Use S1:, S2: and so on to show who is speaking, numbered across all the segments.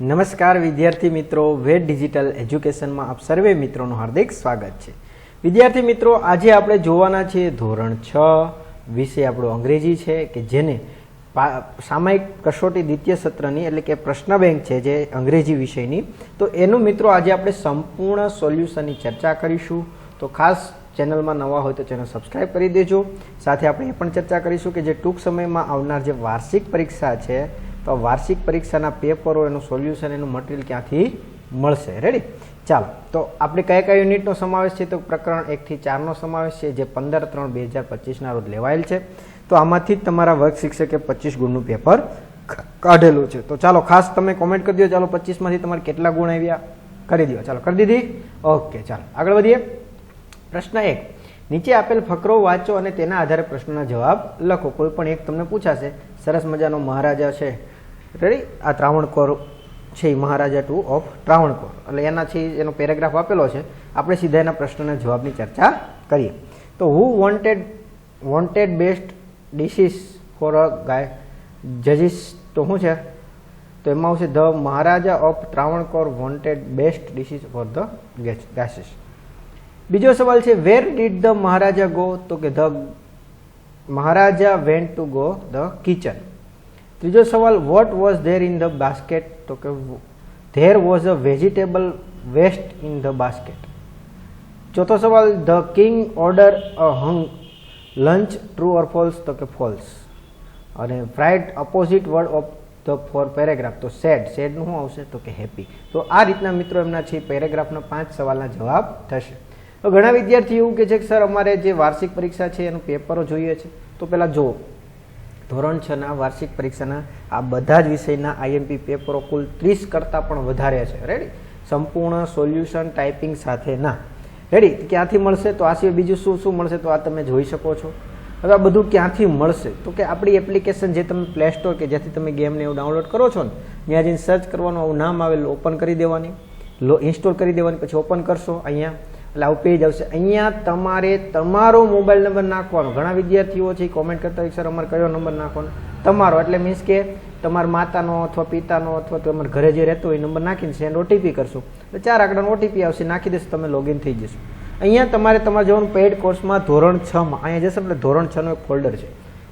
S1: નમસ્કાર વિદ્યાર્થી મિત્રો, વેદ ડિજિટલ એજ્યુકેશનમાં આપ સર્વે મિત્રોનું હાર્દિક સ્વાગત છે. વિદ્યાર્થી મિત્રો, આજે આપણે જોવાના છીએ ધોરણ છ વિષય આપણો અંગ્રેજી છે કે જેને સામયિક કસોટી દ્વિતીય સત્રની એટલે કે પ્રશ્ન બેંક છે જે અંગ્રેજી વિષયની. તો એનું મિત્રો, આજે આપણે સંપૂર્ણ સોલ્યુશનની ચર્ચા કરીશું. તો ખાસ ચેનલમાં નવા હોય તો ચેનલ સબસ્ક્રાઈબ કરી દેજો. સાથે આપણે એ પણ ચર્ચા કરીશું કે જે ટૂંક સમયમાં આવનાર જે વાર્ષિક પરીક્ષા છે તો વાર્ષિક પરીક્ષાના પેપરો એનું સોલ્યુશન એનું મટીરિયલ ક્યાંથી મળશે? રેડી ચાલો, તો આપણે કયા કયા યુનિટનો સમાવેશ છે? તો પ્રકરણ એકથી ચારનો સમાવેશ છે, જે પંદર ત્રણ બે હજાર પચીસના રોજ લેવાયેલ છે. તો આમાંથી જ તમારા વર્ગ શિક્ષકે પચીસ ગુણનું પેપર કાઢેલું છે. તો ચાલો, ખાસ તમે કોમેન્ટ કરી દો. ચાલો, પચીસમાંથી તમારે કેટલા ગુણ આવ્યા? કરી દો. ચાલો, કરી દીધી? ઓકે, ચાલો. આગળ વધીએ. પ્રશ્ન એક. નીચે આપેલ ફકરો વાંચો અને તેના આધારે પ્રશ્નના જવાબ લખો. કોઈ પણ એક તમને પૂછાશે. સરસ મજાનો મહારાજા છે. રેડી આ ત્રાવણકોર છે મહારાજા ટુ ઓફ ત્રાવણકોર. એટલે એનાથી એનો પેરેગ્રાફ આપેલો છે. આપણે સીધા એના પ્રશ્નના જવાબની ચર્ચા કરીએ. તો who wanted wanted best dishes for a guy જજીસ તો શું છે? તો એમાં આવશે the Maharaja of Travancore wanted best dishes for the guests બીજો સવાલ છે where did the Maharaja go તો કે the Maharaja went to go the kitchen ત્રીજો સવાલ what was there in the basket તો કે there was a vegetable waste in the basket ચોથો સવાલ the king order a hung lunch true or false તો કે ફોલ્સ અને fried opposite word of the four paragraph તો sad સેડનું શું આવશે? તો કે હેપી તો આ રીતના મિત્રો એમના છે પેરેગ્રાફના પાંચ સવાલના જવાબ થશે. તો ઘણા વિદ્યાર્થીઓ એવું કે છે કે, સર, અમારે જે વાર્ષિક પરીક્ષા છે, એનું પેપરો જોઈએ છે. તો પહેલાં જુઓ. ધોરણ છના વાર્ષિક પરીક્ષાના આ બધા જ વિષયના આઈએમપી પેપરો કુલ ત્રીસ કરતાં પણ વધારે છે. રેડી સંપૂર્ણ સોલ્યુશન ટાઈપિંગ સાથેના. રેડી ક્યાંથી મળશે? તો આ સિવાય બીજું શું શું મળશે તો આ તમે જોઈ શકો છો. હવે આ બધું ક્યાંથી મળશે? તો કે આપણી એપ્લિકેશન જે તમે પ્લે સ્ટોર કે જેથી તમે ગેમને એવું ડાઉનલોડ કરો છો ને, ત્યાં જઈને સર્ચ કરવાનું, આવું નામ આવેલું ઓપન કરી દેવાની. લો ઇન્સ્ટોલ કરી દેવાની, પછી ઓપન કરશો અહીંયા. એટલે આવું પેજ આવશે. અહીંયા તમારે તમારો મોબાઈલ નંબર નાખવાનો. ઘણા વિદ્યાર્થીઓ છે કોમેન્ટ કરતા હોય, સર, અમારે કયો નંબર નાખવાનો? તમારો. એટલે મીન્સ કે તમારા માતાનો અથવા પિતાનો અથવા તમારા ઘરે જે રહેતો હોય નંબર નાખીને સેન્ડ ઓટીપી કરશો. એટલે ચાર આંકડાનો ઓટીપી આવશે. નાખી દેશો, તમે લોગિન થઈ જશો. અહીંયા તમારે તમારે જવાનું પેઇડ કોર્સમાં ધોરણ છમાં અહીંયા જશો એટલે ધોરણ છનો એક ફોલ્ડર છે.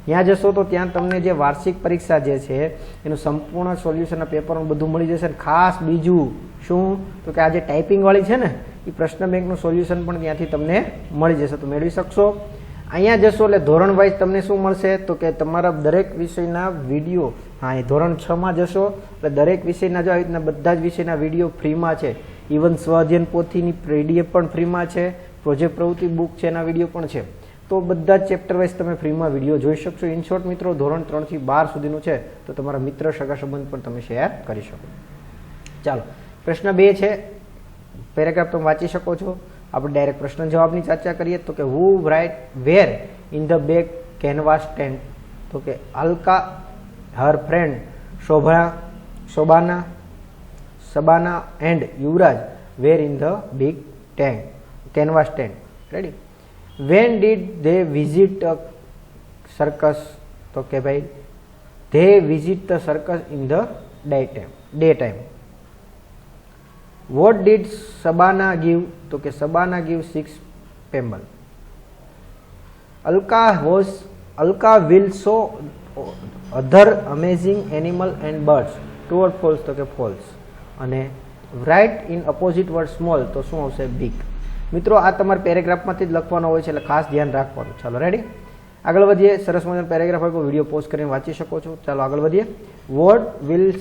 S1: ત્યાં જશો તો ત્યાં તમને જે વાર્ષિક પરીક્ષા જે છે, એનું સંપૂર્ણ સોલ્યુશનના પેપરનું બધું મળી જશે. ખાસ બીજું શું? તો કે આ જે ટાઈપિંગવાળી છે ને એ પ્રશ્ન બેંકનું સોલ્યુશન પણ ત્યાંથી તમને મળી જશે. તો મેળવી શકશો. અહીંયા જશો એટલે ધોરણ વાઇઝ તમને શું મળશે? તો કે તમારા દરેક વિષયના વીડિયો હા, એ ધોરણ છમાં જશો. એટલે દરેક વિષયના જો આવી રીતના બધા જ વિષયના વીડિયો ફ્રીમાં છે. ઇવન સ્વાધ્યન પોથીની પીડીએફ પણ ફ્રીમાં છે. પ્રોજેક્ટ પ્રવૃત્તિ બુક છે, એના વીડિયો પણ છે. તો બધા જ ચેપ્ટર વાઇઝ તમે ફ્રીમાં વીડિયો જોઈ શકશો. ઇન શોર્ટ મિત્રો, ધોરણ ત્રણથી બાર સુધીનું છે. તો તમારા મિત્ર, સગા સંબંધ પણ તમે શેર કરી શકો. ચાલો. પ્રશ્ન બે છે. પેરેગ્રાફ તમે વાંચી શકો છો. આપણે ડાયરેક્ટ પ્રશ્ન જવાબની ચર્ચા કરીએ તો કે who write were in the back canvas tent તો કે Alka her friend Shobha Shobana Sabana and Yuvraj were in the big tank canvas tent ready when did they visit circus તો કે ભાઈ they visit the circus in the day time day time what did Sabana give તો કે Sabana give six pebble Alka was Alka will saw other amazing animal and birds true or false તો કે false અને write in opposite word small તો શું આવશે? Big મિત્રો, આ તમારે પેરેગ્રાફમાંથી જ લખવાનો હોય છે, એટલે ખાસ ધ્યાન રાખવાનું. ચાલો રેડી આગળ વધીએ. સરસ મજાનો પેરેગ્રાફ હોય વીડિયો પોઝ કરીને વાંચી શકો છો. ચાલો, આગળ વધીએ. What wills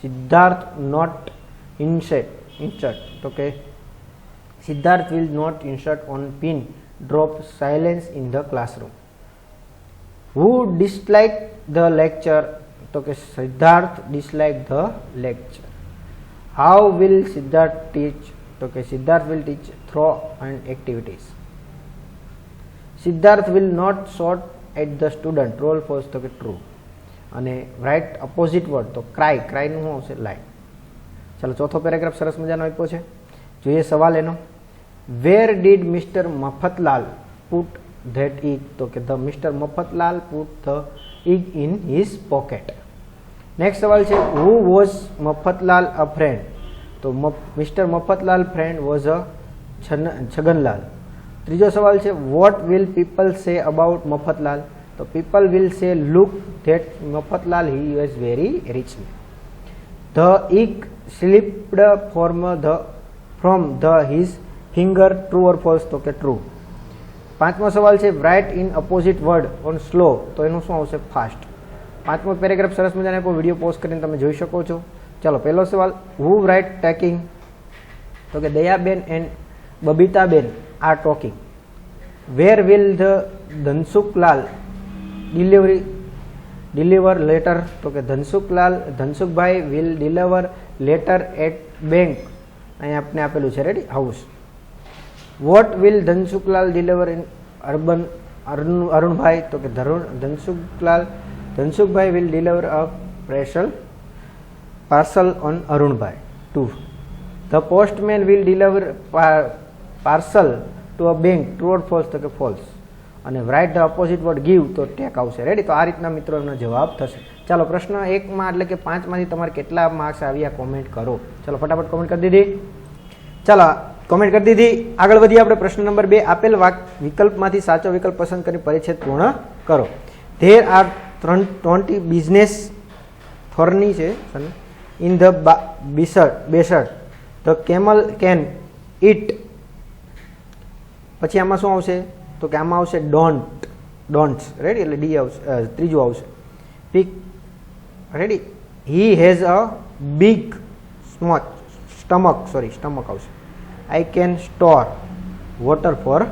S1: Siddharth not insert insert તો કે Siddharth will not insert on pin drop silence in the classroom who dislike the lecture તો કે Siddharth dislike the lecture how will Siddharth teach તો કે Siddharth will teach through and activities Siddharth will not shout at the student true or false તો કે true અને write opposite word તો cry ક્રાયનું શું આવશે લાઈક ચાલો ચોથો પેરેગ્રાફ સરસ મજાનો આપ્યો છે. જોઈએ સવાલ એનો. Where did mister Mafatlal put that egg તો કે the mister Mafatlal put the egg in his pocket next સવાલ છે who was Mafatlal a friend તો mister Mafatlal friend was a Chhaganlal. ત્રીજો સવાલ છે what will people say about Mafatlal? તો people will say look that Mafatlal he was very rich the egg slipped form the, from the his finger true or false, તો કે true. પાંચમો સવાલ છે write in opposite word on slow તો એનું શું આવશે? ફાસ્ટ પાંચમો પેરેગ્રાફ સરસ મજાને આપ્યો વીડિયો પોસ્ટ કરીને તમે જોઈ શકો છો. ચાલો, પહેલો સવાલ હુ રાઇટ ટેકિંગ તો કે Dayaben and Babitaben are talking where will the Dhansukhlal delivery deliver letter તો કે Dhansukhlal, Dhansukhbhai will deliver letter at bank અહીંયા આપણે આપેલું છે. Ready house what will Dhansukhlal deliver in urban Arun, Arunbhai, તો કે ધરુણ, Dhansukhlal, Dhansukhbhai will deliver a precious parcel on Arunbhai. To the postman will deliver parcel to a bank true or false તો કે false અને write the opposite word give તો take આવશે. Ready તો આ રીતના મિત્રો એમનો જવાબ થશે. ચાલો, પ્રશ્ન એકમાં એટલે કે પાંચમાંથી તમારે કેટલા માર્ક્સ આવ્યા કોમેન્ટ કરો. ચાલો, ફટાફટ કોમેન્ટ કરી દીધી. ચાલો કોમેન્ટ કરી દીધી. આગળ વધીએ આપણે પ્રશ્ન નંબર બે. આપેલ વાક વિકલ્પમાંથી સાચો વિકલ્પ પસંદ કરી પરિચ્છેદ પૂર્ણ કરો. ધેર આર ત્રણ ટ્વેન્ટી બિઝનેસ ફરની છે in the desert desert the camel can eat પછી આમાં શું આવશે? તો કે આમાં આવશે ડોન્ટ ડોન્ટ્સ રેડી એટલે ડી આવશે ત્રીજું આવશે. Pick ready he has a big stomach stomach sorry stomach આવશે. I can store water for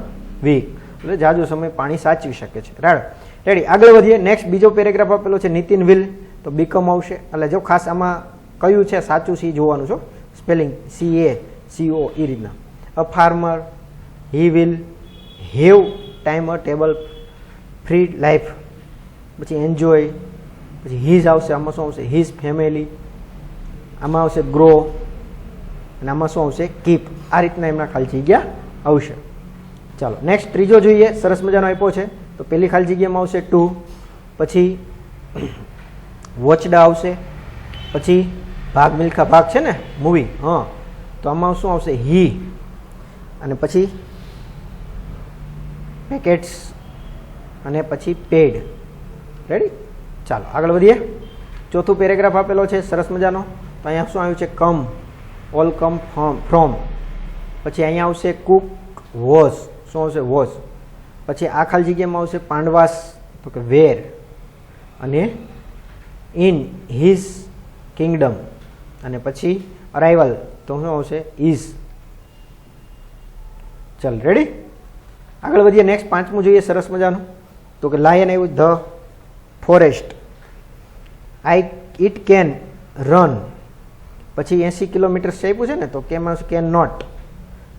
S1: week એટલે જાજો સમય પાણી સાચવી શકે છે. રાડ રેડી આગળ વધીએ. નેક્સ્ટ બીજો પેરેગ્રાફ આપેલો છે, નીતિન વિલ. તો બીકમ આવશે. એટલે જો ખાસ આમાં કયું છે, સાચું સી જોવાનું છો spelling C A C O A રીતના. A farmer he will have time a table free life. પછી એન્જોય, પછી હીઝ આવશે, આમાં શું આવશે? હિઝ ફેમિલી, આમાં આવશે ગ્રો, અને આમાં શું આવશે? કીપ. આ રીતના એમના ખાલી જગ્યા આવશે. ચાલો, નેક્સ્ટ ત્રીજો જોઈએ, સરસ મજાનો આપ્યો છે. તો પહેલી ખાલી જગ્યામાં આવશે ટુ, પછી વોચડા આવશે, પછી ભાગ મિલ્ખા ભાગ છે ને, મૂવી. હા. તો આમાં શું આવશે? હી. અને પછી પેકેટ્સ અને પછી પેડ રેડી ચાલો, આગળ વધીએ. ચોથું પેરેગ્રાફ આપેલો છે, સરસ મજાનો. તો અહીંયા શું આવ્યું છે? કમ ઓલ કમ ફ્રોમ પછી અહીંયા આવશે કુક વોઝ શું આવશે? વોઝ પછી આ ખાલી જગ્યામાં આવશે પાંડવાસ, તો કે વેર અને ઇન હિઝ કિંગડમ અને પછી અરાઇવલ તો શું આવશે? ઇઝ ચાલ રેડી આગળ વધીએ નેક્સ્ટ પાંચમું જોઈએ, સરસ મજાનું. તો કે લાયન આવ્યું the forest I it can run પછી એંસી કિલોમીટર આપ્યું છે ને, તો કેમ આવશે? કેન નોટ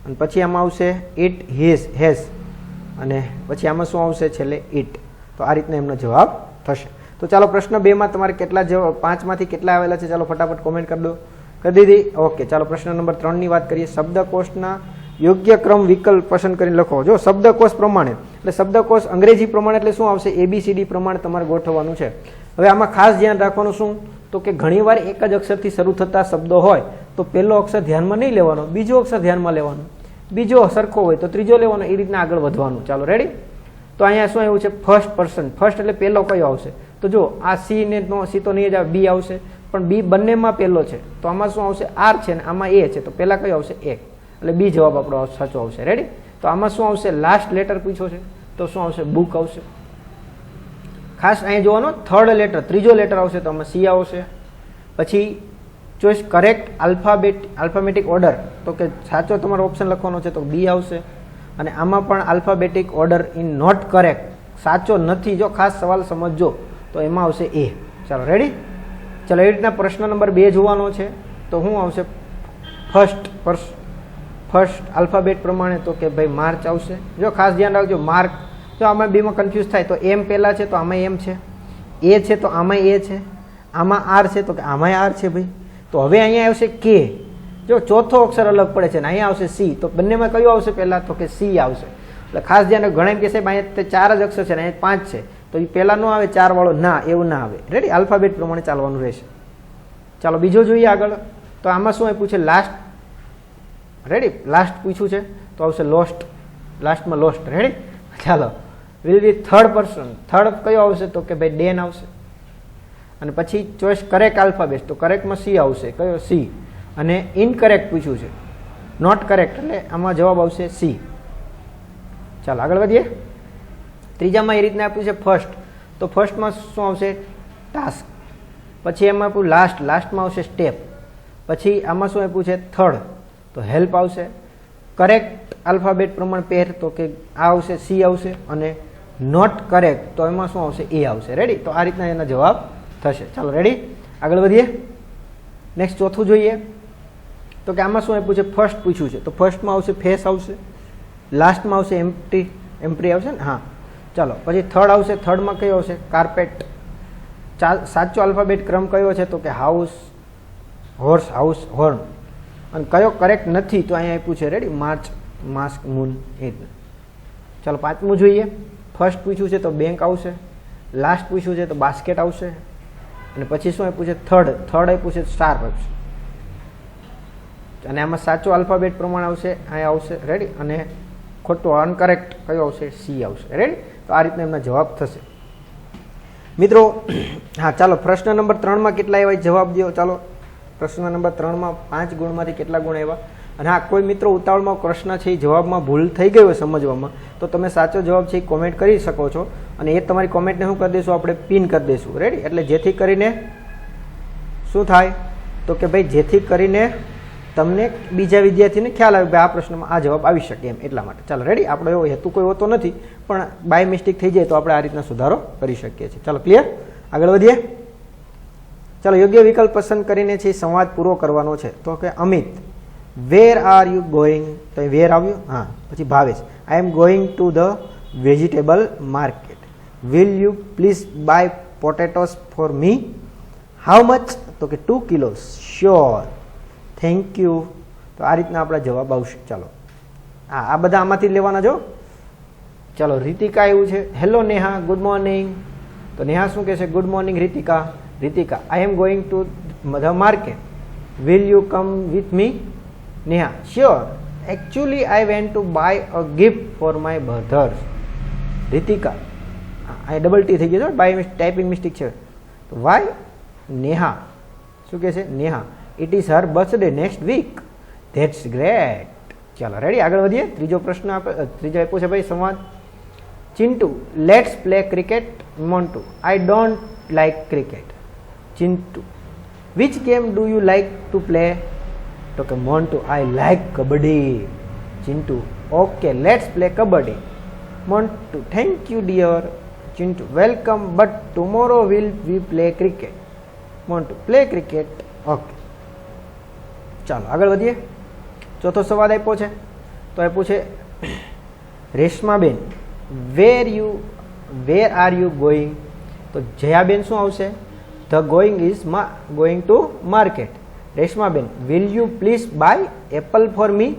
S1: અને પછી આમાં આવશે ઇટ હિઝ હેઝ અને પછી આમાં શું આવશે? છેલ્લે ઇટ તો આ રીતના એમનો જવાબ થશે. તો ચાલો, પ્રશ્ન બેમાં તમારે કેટલા જવાબ, પાંચમાંથી કેટલા આવેલા છે? ચાલો, ફટાફટ કોમેન્ટ કરી દો. કરી દીધી? ઓકે, ચાલો, પ્રશ્ન નંબર ત્રણની વાત કરીએ. શબ્દકોશના યોગ્ય ક્રમ વિકલ્પ પસંદ કરીને લખો. જો શબ્દકોશ પ્રમાણે, એટલે શબ્દકોશ અંગ્રેજી પ્રમાણે, એટલે શું આવશે? એબીસીડી પ્રમાણે તમારે ગોઠવવાનું છે. હવે આમાં ખાસ ધ્યાન રાખવાનું શું? તો કે ઘણીવાર એક જ અક્ષરથી શરૂ થતા શબ્દો હોય, તો પહેલો અક્ષર ધ્યાનમાં નહીં લેવાનો, બીજો અક્ષર ધ્યાનમાં લેવાનો. બીજો સરખો હોય, તો ત્રીજો લેવાનો, એ રીતના આગળ વધવાનું. ચાલો રેડી તો અહીંયા શું એવું છે? ફર્સ્ટ પર્સન ફર્સ્ટ એટલે પહેલો કયો આવશે? તો જો આ સી ને સી તો નહીં જ બી આવશે. પણ બી બંનેમાં પહેલો છે. તો આમાં શું આવશે? આર છે ને આમાં એ છે. તો પહેલા કયો આવશે? એ એટલે બી જવાબ આપણો સાચો આવશે. રેડી તો આમાં શું આવશે? લાસ્ટ લેટર પૂછ્યો છે. તો શું આવશે? બુક આવશે. ખાસ અહીં જોવાનો થર્ડ લેટર ત્રીજો લેટર આવશે તો આમાં સી આવશે. પછી choice correct alphabet alphabetic order તો કે સાચો તમારો ઓપ્શન લખવાનો છે તો બી આવશે. અને આમાં પણ alphabetic order in not correct સાચો નથી. જો ખાસ સવાલ સમજજો, તો એમાં આવશે એ ચાલો રેડી ચાલો, એ રીતના પ્રશ્ન નંબર બે જોવાનો છે. તો શું આવશે ફર્સ્ટ ફર્સ્ટ આલ્ફાબેટ પ્રમાણે તો કે ભાઈ માર્ચ આવશે. જો ખાસ ધ્યાન રાખજો, માર્ક જો આમાં બેમાં કન્ફ્યુઝ થાય. તો એમ પહેલાં છે, તો આમાં એમ છે. એ છે, તો આમાં એ છે. આમાં આર છે, તો કે આમાંય આર છે ભાઈ. તો હવે અહીંયા આવશે કે. જો ચોથો અક્ષર અલગ પડે છે ને અહીંયા આવશે સી. તો બંનેમાં કયું આવશે પહેલાં? તો કે સી આવશે. એટલે ખાસ ધ્યાન. ઘણા એમ કે સાહેબ, અહીંયા ચાર જ અક્ષર છે ને, અહીંયા પાંચ છે. તો એ પહેલાં ન આવે, ચાર વાળો ના, એવું ના આવે. રેડી આલ્ફાબેટ પ્રમાણે ચાલવાનું રહેશે. ચાલો, બીજો જોઈએ આગળ. તો આમાં શું આપ્યું છે? લાસ્ટ રેડી લાસ્ટ પૂછ્યું છે? તો આવશે લોસ્ટ લાસ્ટમાં લોસ્ટ રેડી ચાલો. Will be third person third કયો આવશે તો કે ભાઈ ડેન આવશે. અને પછી ચોઈસ કરેક્ટ આલ્ફાબેટ તો કરેક્ટમાં સી આવશે. કયો? સી અને ઇનકરેક્ટ પૂછ્યું છે. નોટ કરેક્ટ એટલે આમાં જવાબ આવશે સી ચાલો, આગળ વધીએ. ત્રીજામાં એ રીતના આપ્યું છે ફર્સ્ટ તો ફર્સ્ટમાં શું આવશે? ટાસ્ક પછી એમાં આપ્યું લાસ્ટ લાસ્ટમાં આવશે સ્ટેપ પછી આમાં શું આપ્યું છે? થર્ડ તો હેલ્પ આવશે. કરેક્ટ આલ્ફાબેટ પ્રમાણે પેર તો કે આ આવશે સી આવશે અને નોટ કરેક્ટ તો એમાં શું આવશે? એ આવશે. રેડી તો આ રીતના એના જવાબ થશે. ચાલો રેડી આગળ વધીએ. નેક્સ્ટ ચોથું જોઈએ. તો કે આમાં શું આપ્યું છે? ફર્સ્ટ પૂછ્યું છે. તો ફર્સ્ટમાં આવશે ફેસ આવશે. લાસ્ટમાં આવશે એમ્પ્ટી એમ્પ્ટી આવશે ને? હા. ચાલો, પછી થર્ડ આવશે. થર્ડમાં કયો આવશે? કાર્પેટ સાચો આલ્ફાબેટ ક્રમ કયો છે? તો કે હાઉસ હોર્સ હાઉસ હોર્ન અને કયો કરેક્ટ નથી તો અહીંયા આપ્યું છે રેડી માર્ચ માસ્ક મૂન એ ચાલો પાંચમું જોઈએ. ફર્સ્ટ પૂછ્યું છે તો બેંક આવશે. લાસ્ટ પૂછ્યું છે તો બાસ્કેટ આવશે. અને પછી શું આપ્યું છે? થર્ડ થર્ડ આપ્યું છે સ્ટાર આવશે. અને આમાં સાચો આલ્ફાબેટ પ્રમાણે આવશે, અહીંયા આવશે. રેડી અને ખોટું અનકરેક્ટ કયો આવશે? સી આવશે. રેડી તો આ રીતના એમના જવાબ થશે. મિત્રો, હા, ચાલો, પ્રશ્ન નંબર ત્રણમાં કેટલા એવા જવાબ દો ચાલો. પ્રશ્ન નંબર ત્રણમાં પાંચ ગુણમાંથી કેટલા ગુણ આવ્યા? અને હા કોઈ મિત્રો ઉતાવળમાં પ્રશ્ન છે, એ જવાબમાં ભૂલ થઈ ગઈ હોય સમજવામાં, તો તમે સાચો જવાબ છે એ કોમેન્ટ કરી શકો છો. અને એ તમારી કોમેન્ટને શું કરી દઈશું, આપણે પિન કરી દઈશું. રેડી એટલે જેથી કરીને શું થાય? તો કે ભાઈ, જેથી કરીને તમને બીજા વિદ્યાર્થીને ખ્યાલ આવે કે આ પ્રશ્નમાં આ જવાબ આવી શકે એમ, એટલા માટે. ચાલો રેડી આપણો એવો હેતુ કોઈ હોતો નથી, પણ બાય મિસ્ટેક થઈ જાય તો આપણે આ રીતના સુધારો કરી શકીએ છીએ. ચાલો ક્લિયર આગળ વધીએ. ચાલો, યોગ્ય વિકલ્પ પસંદ કરીને છે, સંવાદ પૂરો કરવાનો છે. તો કે, Amit where are you going તો વેર આવ્યું? હા, પછી Bhavesh I am going to the vegetable market will you please buy potatoes for me how much તો કે two kilos sure thank you તો આ રીતના આપણા જવાબ આવશે. ચાલો. હા આ બધા આમાંથી લેવાના જો ચાલો, રીતિકા એવું છે. હેલો નેહા ગુડ મોર્નિંગ તો નેહા શું કહેશે good morning Ritika. Ritika I am going to the market will you come with me Neha sure actually I went to buy a gift for my brothers Ritika અહીં double T થઈ ગયો છે by typing mistake છે. તો Y Neha શું કહે છે? Neha it is her birthday next week that's great ચાલો રેડી આગળ વધીએ. ત્રીજો પ્રશ્ન આપે ત્રીજો આપ્યો છે ભાઈ, સંવાદ. Chintu let's play cricket Montu I don't like cricket Chintu. Which game do you like to play તો કે Montu I like kabaddi. Chintu okay let's play kabaddi. Montu thank you dear Chintu welcome but tomorrow will we play cricket Montu play cricket okay ચાલો, આગળ વધીએ. ચોથો સવાલ આપ્યો છે. તો આપ્યું છે, Reshmaben where you where are you going તો જયાબેન શું આવશે? ધ ગોઈંગ ઇઝ મા going to market Reshmaben will you please buy apple for me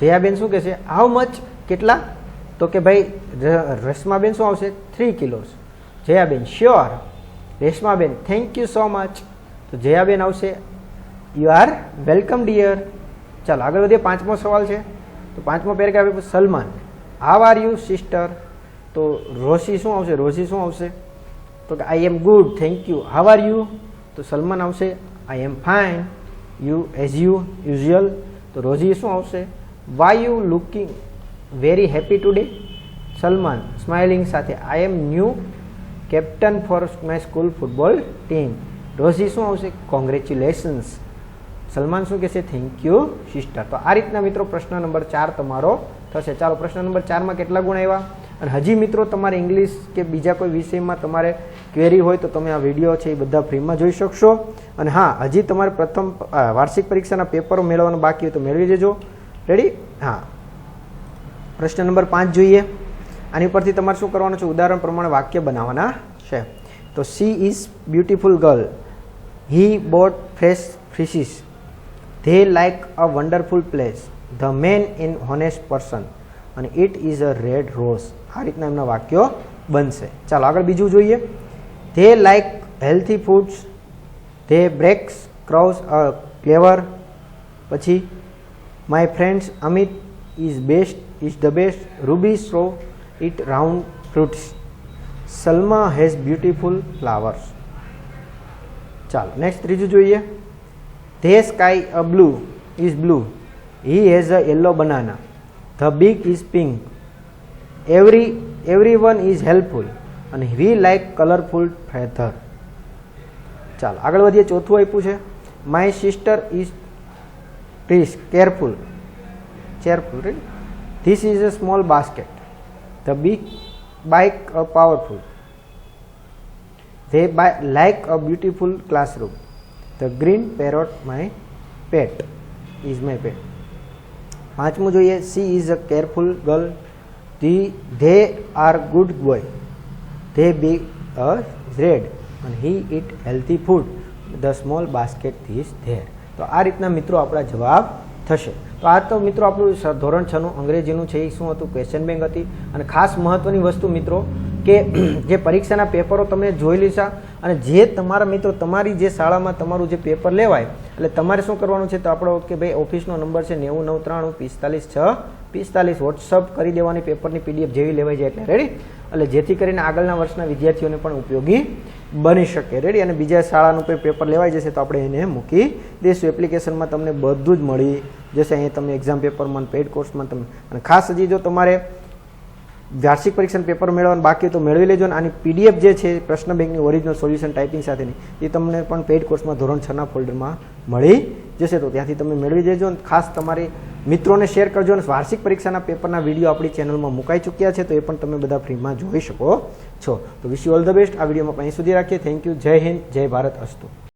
S1: Jayaben શું કહે છે હાઉ મચ કેટલા? તો કે ભાઈ રેશમાબેન શું આવશે? Three kilos Jayaben sure Reshmaben thank you so much તો જયાબેન આવશે યુ આર વેલકમ ડિયર ચાલો, આગળ વધીએ, પાંચમો સવાલ છે. તો પાંચમો paragraph Salman how are you sister તો રોશી શું આવશે? રોશી શું આવશે? તો કે I am good thank you how are you તો સલમાન આવશે I am fine you as you usual તો રોઝી શું આવશે? Why you looking very happy today Salman smiling સાથે I am new captain for my school football team Rosie શું આવશે? Congratulations Salman શું કહેશે? થેન્ક યુ સિસ્ટર તો આ રીતના મિત્રો પ્રશ્ન નંબર ચાર તમારો થશે. ચાલો, પ્રશ્ન નંબર ચારમાં કેટલા ગુણ આવ્યા અને હજી મિત્રો તમારે ઇંગ્લિશ કે બીજા કોઈ વિષયમાં તમારે ક્વેરી હોય તો તમે આ વીડિયો છે એ બધા ફ્રીમાં જોઈ શકશો. અને હા, હજી તમારે પ્રથમ વાર્ષિક પરીક્ષાના પેપરો મેળવવાનું બાકી હોય તો મેળવી દેજો. રેડી હા. પ્રશ્ન નંબર પાંચ જોઈએ. આની પરથી તમારે શું કરવાનું છે? ઉદાહરણ પ્રમાણે વાક્ય બનાવવાના છે. તો she is beautiful girl he bought fresh fishes they like a wonderful place the man in honest person અને it is a red rose આ રીતના એમના વાક્યો બનશે. ચાલો આગળ બીજું જોઈએ. They like healthy foods they breaks cross a clever પછી my friends Amit is best is the best Ruby show it round fruits Salma has beautiful flowers ચાલો નેક્સ્ટ ત્રીજું જોઈએ. They sky a blue is blue he has a yellow banana the big is pink every every one is helpful અને we like colourful feather ચાલો આગળ વધીએ ચોથું આપ્યું છે. My sister is please careful cheerful right this is a small basket the big bike a powerful they buy, like a beautiful classroom. The green parrot my pet is my pet. પાંચમું જોઈએ. She is a careful girl the they are good boy they be a red અને he eat healthy food the small basket is there તો આ રીતના મિત્રો આપણા જવાબ થશે. તો આ તો મિત્રો આપણું ધોરણ છનું, અંગ્રેજીનું છે, એ શું હતું? ક્વેશ્ચન બેંક હતી. અને ખાસ મહત્વની વસ્તુ મિત્રો, કે જે પરીક્ષાના પેપરો તમે જોઈ લીધા અને જે તમારા મિત્રો, તમારી જે શાળામાં તમારું જે પેપર લેવાય એટલે તમારે શું કરવાનું છે તો આપણો કે ભાઈ ઓફિસનો નંબર છે નેવું નવ ત્રાણું પિસ્તાલીસ છ. પિસ્તાલીસ વોટ્સઅપ કરી દેવાની પેપરની પીડીએફ જેવી લેવાઈ જાય એટલે રેડી એટલે જેથી કરીને આગળના વર્ષના વિદ્યાર્થીઓને પણ ઉપયોગી બની શકે. રેડી અને બીજા શાળાનું કોઈ પેપર લેવાઈ જશે તો આપણે એને મૂકી દઈશું. એપ્લિકેશનમાં તમને બધું જ મળી જશે. અહીંયા તમને એક્ઝામ પેપરમાં પેડ કોર્સમાં તમે અને ખાસ હજી જો તમારે વાર્ષિક પરીક્ષાનું પેપર મેળવવાનું બાકી તો મેળવી લેજો અને આની પીડીએફ જે છે, પ્રશ્ન બેંકની ઓરિજિનલ સોલ્યુશન ટાઈપિંગ સાથેની, એ તમને પણ પેઇડ કોર્સમાં ધોરણ છના ફોલ્ડરમાં મળી જશે. તો ત્યાંથી તમે મેળવી દેજો અને ખાસ તમારી મિત્રોને શેર કરજો અને વાર્ષિક પરીક્ષાના પેપરના વીડિયો આપણી ચેનલમાં મુકાઈ ચૂક્યા છે, તો એ પણ તમે બધા ફ્રીમાં જોઈ શકો છો. તો wish you all the best આ વિડીયોમાં અહીં સુધી રાખીએ. થેન્ક યુ જય હિન્દ. જય ભારત. અસ્તુ.